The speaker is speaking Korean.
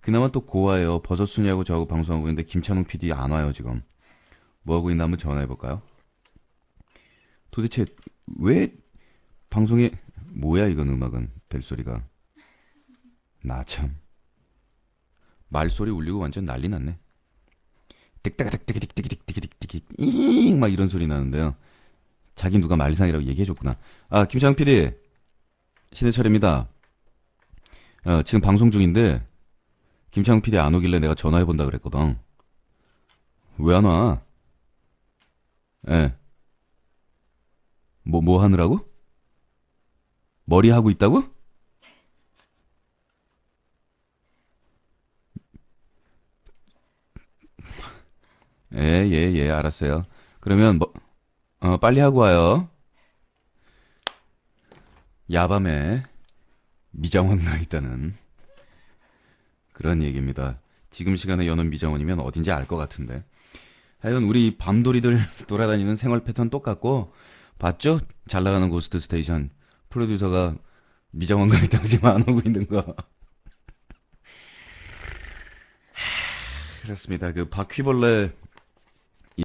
그나마 또 고와요. 버섯 순이하고 저하고 방송하고 있는데 김찬웅 PD 안 와요 지금. 뭐 하고 있나 한번 전화해 볼까요? 도대체 왜 방송에 뭐야 이건 음악은 벨소리가 나 참 말소리 울리고 완전 난리 났네. 띡딱딱딱띡띡띡띡띡띡 막 이런 소리 나는데요. 자기 누가 말상이라고 얘기해줬구나. 아 김창 PD 신해철입니다. 어, 지금 방송 중인데 김창 PD 안 오길래 내가 전화해 본다 그랬거든. 왜 안 와? 예. 뭐, 뭐 하느라고? 머리 하고 있다고? 예, 예, 예, 알았어요. 그러면 뭐, 어, 빨리 하고 와요. 야밤에 미장원 나 있다는 그런 얘기입니다. 지금 시간에 여는 미장원이면 어딘지 알 것 같은데. 하여간 우리 밤돌이들 돌아다니는 생활 패턴 똑같고 봤죠? 잘 나가는 고스트 스테이션 프로듀서가 가있다고 지금 안 오고 있는 거. 그렇습니다. 그 바퀴벌레